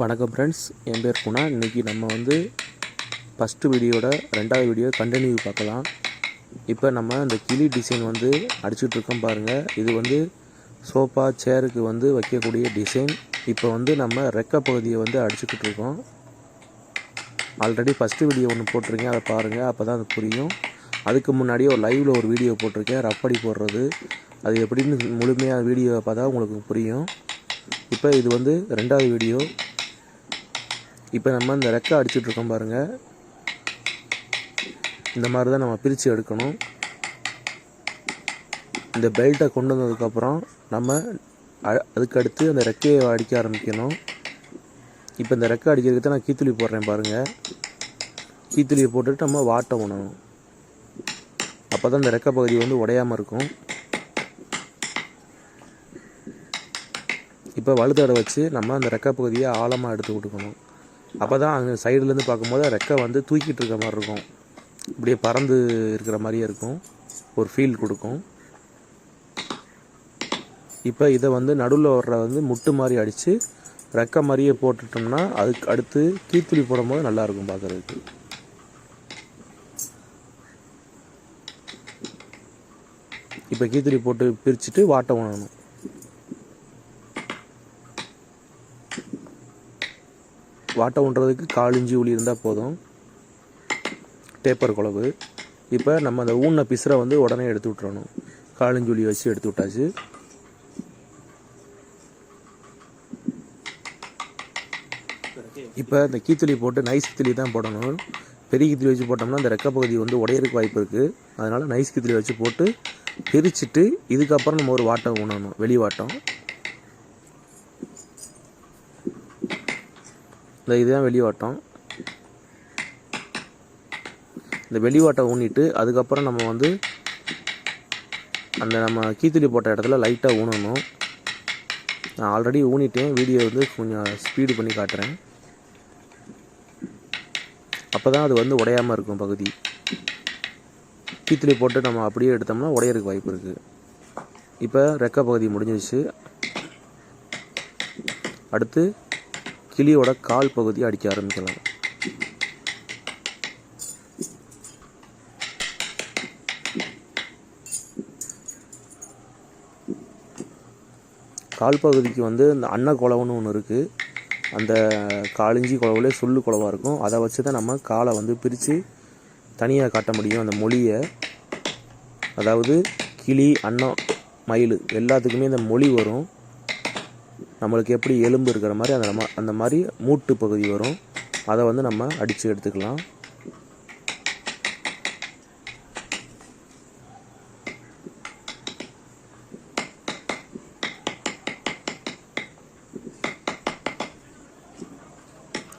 வணக்கம் ஃப்ரெண்ட்ஸ் என் பேர் குணா. இன்றைக்கி நம்ம வந்து ஃபஸ்ட்டு வீடியோட ரெண்டாவது வீடியோ கண்டினியூ பார்க்கலாம். இப்போ நம்ம இந்த கிளி டிசைன் வந்து அடிச்சுட்டு இருக்கோம் பாருங்கள் இது வந்து சோஃபா சேருக்கு வந்து வைக்கக்கூடிய டிசைன் இப்போ வந்து நம்ம ரெக்க பகுதியை வந்து அடிச்சுக்கிட்டு இருக்கோம். ஆல்ரெடி ஃபஸ்ட்டு வீடியோ ஒன்று போட்டிருக்கேன். அதை பாருங்கள் அப்போ தான் அது புரியும். அதுக்கு முன்னாடியே ஒரு லைவில் ஒரு வீடியோ போட்டிருக்கேன். ரப்படி போடுறது. அது எப்படின்னு முழுமையாக வீடியோவை பார்த்தா உங்களுக்கு புரியும். இப்போ இது வந்து ரெண்டாவது வீடியோ இப்போ நம்ம இந்த ரெக்கை அடிச்சுட்டு இருக்கோம் பாருங்கள் இந்த மாதிரி தான் நம்ம பிரித்து எடுக்கணும். இந்த பெல்ட்டை கொண்டு வந்ததுக்கப்புறம் நம்ம அ- அந்த ரெக்கையை அடிக்க ஆரம்பிக்கணும். இப்போ இந்த ரெக்கை அடிக்கிறதுக்கு தான் நான் கீத்துளி போடுறேன் பாருங்கள் கீத்துளியை போட்டுட்டு நம்ம வாட்டை உணணும் அப்போ தான் இந்த ரெக்கை பகுதி வந்து உடையாமல் இருக்கும். இப்போ வலுதடை வச்சு நம்ம அந்த ரெக்கை பகுதியை ஆழமாக எடுத்து கொடுக்கணும் அப்போ தான் அங்கே சைடுலேருந்து பார்க்கும்போது ரெக்கை வந்து தூக்கிட்டு இருக்க மாதிரி இருக்கும். இப்படியே பறந்து இருக்கிற மாதிரியே இருக்கும். ஒரு ஃபீல் கொடுக்கும். இப்போ இதை வந்து நடுவில் வர்ற வந்து முட்டு மாதிரி அடித்து ரெக்கை மாதிரியே போட்டுட்டோம்னா அதுக்கு அடுத்து கீத்துளி போடும்போது நல்லாயிருக்கும் பார்க்குறதுக்கு இப்போ கீத்துளி போட்டு பிரிச்சுட்டு வாட்டை உணணும் வாட்டை ஊன்றதுக்கு கால் இஞ்சி உளி இருந்தால் போதும். டேப்பர் குழம்பு. இப்போ நம்ம அந்த ஊன பிசுரை வந்து உடனே எடுத்து விட்டுறணும். காலிஞ்சி உளி வச்சு எடுத்து விட்டாச்சு. இப்போ இந்த கீத்துளி போட்டு நைஸ் கித்துளி தான் போடணும். பெரிய கித்துளி வச்சு போட்டோம்னா அந்த ரெக்க பகுதி வந்து உடையறதுக்கு வாய்ப்பு இருக்குது அதனால் நைஸ் கித்துளி வச்சு போட்டு பிரிச்சுட்டு இதுக்கப்புறம் நம்ம ஒரு வாட்டம் ஊனணும். வெளி வாட்டம் இந்த இதுதான் வெளிவாட்டம். இந்த வெளிவாட்டம் ஊனிட்டு அதுக்கப்புறம் நம்ம வந்து அந்த நம்ம கீத்துளி போட்ட இடத்துல லைட்டாக ஊனணும். நான் ஆல்ரெடி ஊனிட்டேன். வீடியோ வந்து கொஞ்சம் ஸ்பீடு பண்ணி காட்டுறேன். அப்போ தான் அது வந்து உடையாமல் இருக்கும் பகுதி. கீத்துளி போட்டு நம்ம அப்படியே எடுத்தோம்னா உடையறதுக்கு வாய்ப்பு இருக்குது இப்போ ரெக்க பகுதி முடிஞ்சிருச்சு. அடுத்து கிளியோட கால் பகுதி அடிக்க ஆரம்பிக்கலாம் கால் பகுதிக்கு வந்து இந்த அன்ன குழவுன்னு ஒன்று இருக்குது அந்த காலிஞ்சி குழவுலே சுள்ளு குழவாக இருக்கும். அதை வச்சு தான் நம்ம காலை வந்து பிரித்து தனியாக காட்ட முடியும். அந்த மொழியை அதாவது கிளி அன்னம் மயில் எல்லாத்துக்குமே இந்த மொழி வரும். நம்மளுக்கு எப்படி எலும்பு இருக்கிற மாதிரி அந்த நம்ம அந்த மாதிரி மூட்டு பகுதி வரும். அதை வந்து நம்ம அடித்து எடுத்துக்கலாம்.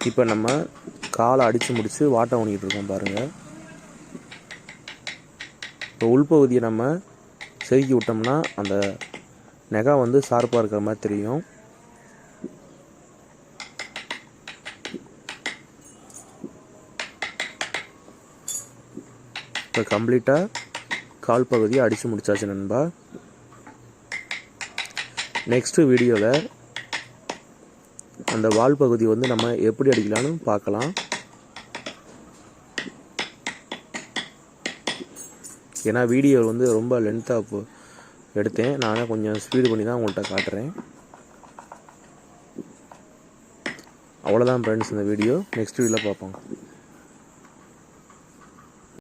இப்போ நம்ம காலை அடித்து முடித்து வாட்டை ஊனிக்கிட்டு இருக்கோம் பாருங்கள் இப்போ உள்பகுதியை நம்ம செதுக்கி விட்டோம்னா அந்த நெகா வந்து ஷார்ப்பாக இருக்கிற மாதிரி தெரியும். இப்போ கம்ப்ளீட்டாக கால் பகுதியை அடித்து முடிச்சாச்சு நண்பா. நெக்ஸ்ட்டு வீடியோவில் அந்த வால் பகுதி வந்து நம்ம எப்படி அடிக்கலாம்னு பார்க்கலாம். ஏன்னா வீடியோ வந்து ரொம்ப லென்த்தாக எடுத்தேன். நானே கொஞ்சம் ஸ்பீடு பண்ணி தான் உங்கள்கிட்ட காட்டுறேன். அவ்வளோதான் ஃப்ரெண்ட்ஸ் இந்த வீடியோ. நெக்ஸ்ட் வீடியோவில் பார்ப்போம்.